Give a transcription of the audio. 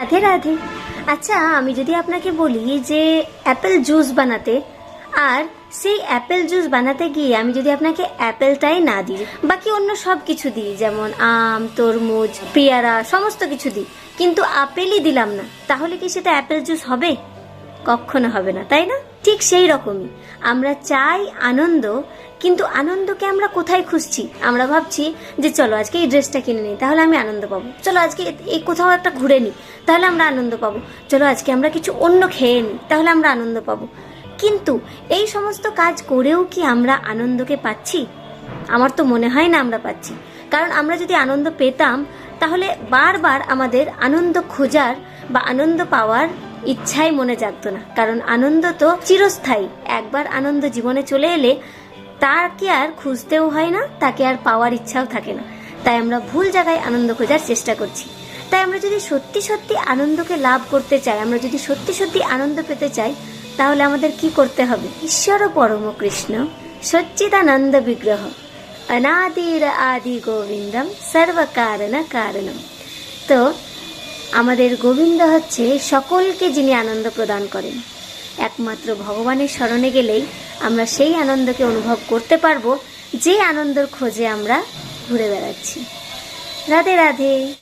রাধে রাধে। আচ্ছা আমি যদি আপনাকে বলি যে অ্যাপেল জুস বানাতে, আর সেই অ্যাপেল জুস বানাতে গিয়ে আমি যদি আপনাকে অ্যাপেলটাই না দিই, বাকি অন্য সব কিছু দিই, যেমন আম, তরমুজ, পেয়ারা, সমস্ত কিছু দিই, কিন্তু আপেলই দিলাম না, তাহলে কি সেটা অ্যাপেল জুস হবে? কখনো হবে না, তাই না? ঠিক সেই রকমই। আমরা চাই আনন্দ, কিন্তু আনন্দকে আমরা কোথায় খুঁজছি? আমরা ভাবছি যে চলো আজকে এই ড্রেসটা কিনে নিই, তাহলে আমি আনন্দ পাবো। চলো আজকে এই কোথাও একটা ঘুরে নিই, তাহলে আমরা আনন্দ পাবো। চলো আজকে আমরা কিছু অন্য খেয়ে নিই, তাহলে আমরা আনন্দ পাবো। কিন্তু এই সমস্ত কাজ করেও কি আমরা আনন্দকে পাচ্ছি? আমার তো মনে হয় না আমরা পাচ্ছি। কারণ আমরা যদি আনন্দ পেতাম, তাহলে বারবার আমাদের আনন্দ খোঁজার বা আনন্দ পাওয়ার ইচ্ছাই মনে জাগতো না, কারণ আনন্দ তো চিরস্থায়ী। একবার আনন্দ জীবনে চলে এলে তাকে আর খুঁজতেও হয় না, তাকে আর পাওয়ার ইচ্ছাও থাকে না। তাই আমরা ভুল জায়গায় আনন্দ খোঁজার চেষ্টা করছি। তাই আমরা যদি সত্যি সত্যি আনন্দকে লাভ করতে চাই, আমরা যদি সত্যি সত্যি আনন্দ পেতে চাই, তাহলে আমাদের কি করতে হবে? ঈশ্বর পরম কৃষ্ণ, সচ্চিদানন্দ বিগ্রহ, অনাদির আদি গোবিন্দম, সর্বকারণ কারণম। তো আমাদের গোবিন্দ হচ্ছে সকলকে যিনি আনন্দ প্রদান করেন। একমাত্র ভগবানের স্মরণে গেলেই আমরা সেই আনন্দকে অনুভব করতে পারব, যে আনন্দর খোঁজে আমরা ঘুরে বেড়াচ্ছি। রাধে রাধে।